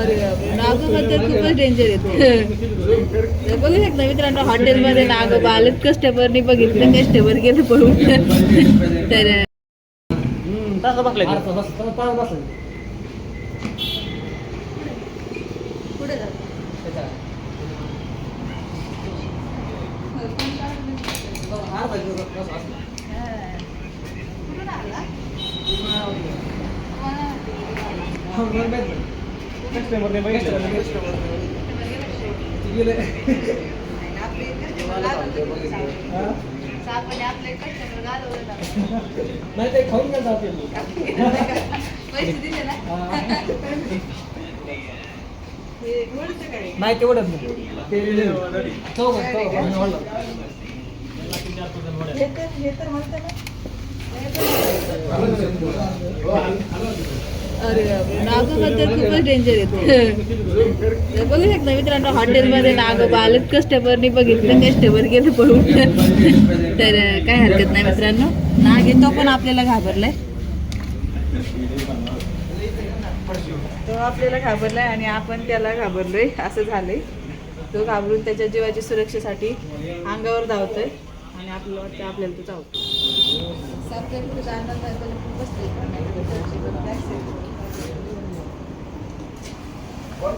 अरे तर खूपच डेंजर आहेत तर बघू शकता मित्रांनो हॉटेलमध्ये नागोबा आलेत कस्टमरनी बघितलं कस्टमर गेलं पळून. तर तासा बसलाय ते. अर्धा तास त्याला पाच बसायचं. पुढे जा. त्याच्या. अर्धा किलो रस असतो. कुठून आला? हा, बरं, बरं. Customer ने बघितलं. गेले. नाही ते खाऊन गेलं नाही तेवढंच नाही हे तर म्हणतं ना अरे बापरे, नागोबा खूपच डेंजर आहेत बघू शकता मित्रांनो हॉटेलमध्ये नागोबा आलेत कस्टमरनी बघितलं कस्टमर गेलं पळून. तर काय हरकत नाही मित्रांनो. नाग आहे तो पण आपल्याला घाबरलाय. तो आपल्याला घाबरलाय आणि आपण त्याला घाबरलोय. असं झालंय. तो घाबरून त्याच्या जीवाच्या सुरक्षेसाठी अंगावर धावतोय. आणि आपल्याला वाटतं आपल्याला तो चावतो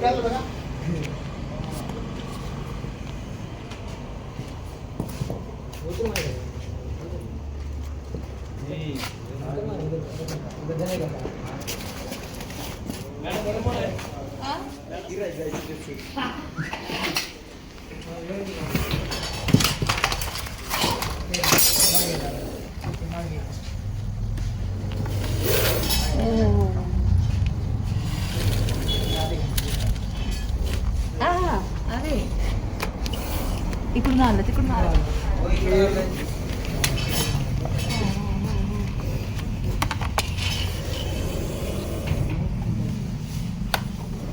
आपल्याला कुठे जाणार नाही पण बसले अरे इकडून आलं तिकडून आलं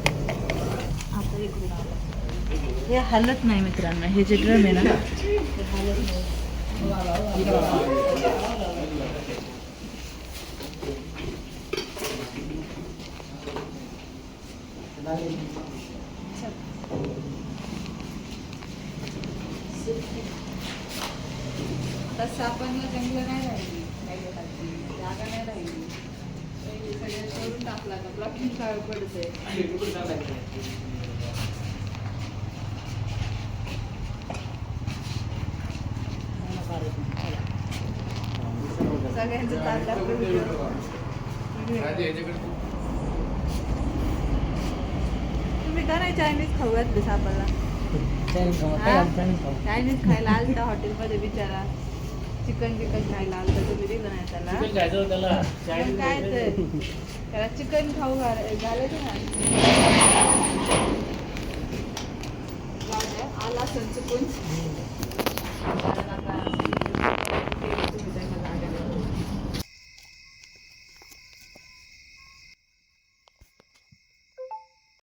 आता इकडून आलं. हे हलत नाही मित्रांनो हे जे ड्रम आहे ना हे हलत नाही तसं आपण जंगल नाही राहिली. काही जागा नाही राहिली. पहिले सगळं सोडून टाकला का ब्लॉकिंग काय पडते सगळ्यांचं ताट लागतं का नाही चायनीज खाऊ घातले सापाला चायनीज खायला आलता हॉटेलमध्ये बिचारा. चिकन चिकन खायला आलता तुम्ही दिलं नाही त्याला. काय. तर त्याला. चिकन खाऊ घाल- घालायचं ना आला असेल चुकून